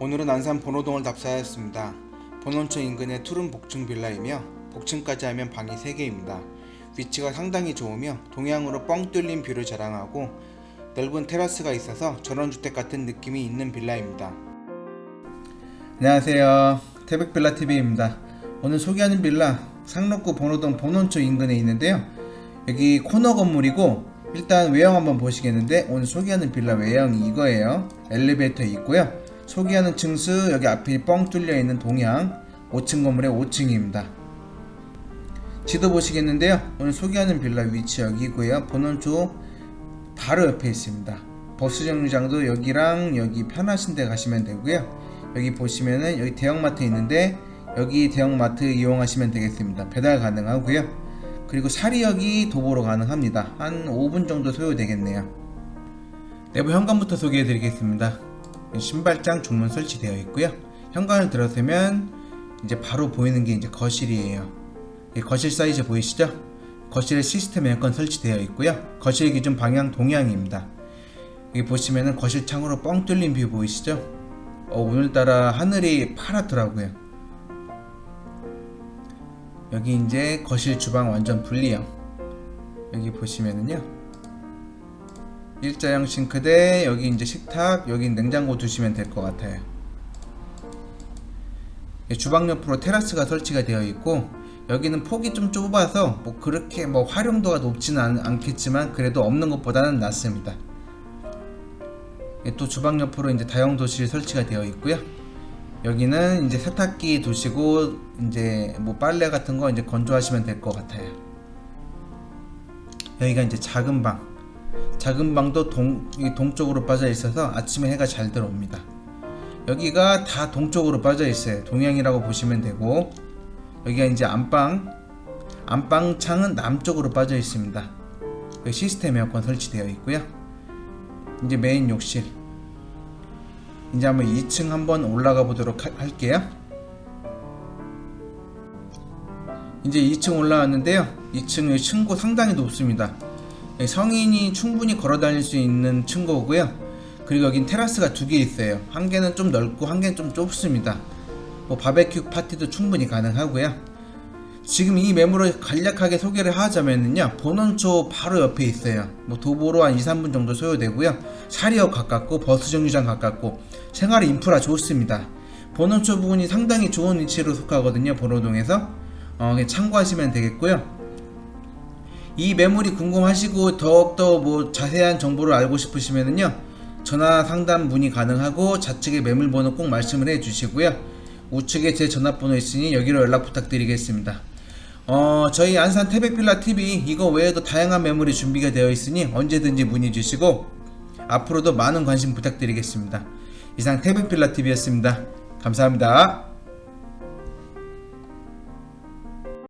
오늘은 안산 본호동을 답사하였습니다. 본원초 인근의 투룸 복층 빌라이며 복층까지 하면 방이 3개입니다. 위치가 상당히 좋으며 동향으로 뻥 뚫린 뷰를 자랑하고 넓은 테라스가 있어서 전원주택 같은 느낌이 있는 빌라입니다. 안녕하세요. 태백빌라TV입니다. 오늘 소개하는 빌라 상록구 본호동 본원초 인근에 있는데요. 여기 코너 건물이고 일단 외형 한번 보시겠는데 오늘 소개하는 빌라 외형이 이거예요. 엘리베이터 있고요. 소개하는 층수 여기 앞이 뻥 뚫려 있는 동향 5층 건물의 5층입니다. 지도 보시겠는데요. 오늘 소개하는 빌라 위치 여기고요. 본원초 바로 옆에 있습니다. 버스 정류장도 여기랑 여기 편하신 데 가시면 되고요. 여기 보시면은 여기 대형마트 있는데 여기 대형마트 이용하시면 되겠습니다. 배달 가능하고요. 그리고 사리역이 도보로 가능합니다. 한 5분 정도 소요되겠네요. 내부 현관부터 소개해 드리겠습니다. 신발장 중문 설치되어 있고요. 현관을 들어서면 이제 바로 보이는 게 이제 거실이에요. 이 거실 사이즈 보이시죠? 거실에 시스템 에어컨 설치되어 있고요. 거실 기준 방향 동향입니다. 여기 보시면은 거실 창으로 뻥 뚫린 뷰 보이시죠? 어, 오늘따라 하늘이 파랗더라고요. 여기 이제 거실 주방 완전 분리형. 여기 보시면은요. 일자형 싱크대, 여기 이제 식탁, 여기 냉장고 두시면 될 것 같아요. 예, 주방 옆으로 테라스가 설치가 되어 있고 여기는 폭이 좀 좁아서 뭐 그렇게 뭐 활용도가 높지는 않, 않겠지만 그래도 없는 것보다는 낫습니다. 예, 또 주방 옆으로 이제 다용 도실 설치가 되어 있고요. 여기는 이제 세탁기 두시고 이제 뭐 빨래 같은 거 이제 건조하시면 될 것 같아요. 여기가 이제 작은 방. 작은 방도 동, 이 동쪽으로 빠져 있어서 아침에 해가 잘 들어옵니다. 여기가 다 동쪽으로 빠져 있어요. 동향이라고 보시면 되고 여기가 이제 안방. 안방 창은 남쪽으로 빠져 있습니다. 여기 시스템 에어컨 설치되어 있고요. 이제 메인 욕실. 이제 한번 2층 한번 올라가 보도록 하- 할게요. 이제 2층 올라왔는데요. 2층의 층고 상당히 높습니다. 예, 성인이 충분히 걸어 다닐 수 있는 층고고요. 그리고 여긴 테라스가 두 개 있어요. 한 개는 좀 넓고 한 개는 좀 좁습니다. 뭐 바베큐 파티도 충분히 가능하고요. 지금 이 매물을 간략하게 소개를 하자면요. 본원초 바로 옆에 있어요. 뭐 도보로 한 2, 3분 정도 소요되고요. 사리역 가깝고 버스 정류장 가깝고 생활 인프라 좋습니다. 본원초 부분이 상당히 좋은 위치로 속하거든요. 본호동에서 어, 참고하시면 되겠고요. 이 매물이 궁금하시고 더욱더 뭐 자세한 정보를 알고 싶으시면은요 전화 상담 문의 가능하고 좌측에 매물 번호 꼭 말씀을 해 주시고요. 우측에 제 전화번호 있으니 여기로 연락 부탁드리겠습니다. 어 저희 안산 태백빌라 TV 이거 외에도 다양한 매물이 준비가 되어 있으니 언제든지 문의 주시고 앞으로도 많은 관심 부탁드리겠습니다. 이상 태백빌라 TV였습니다. 감사합니다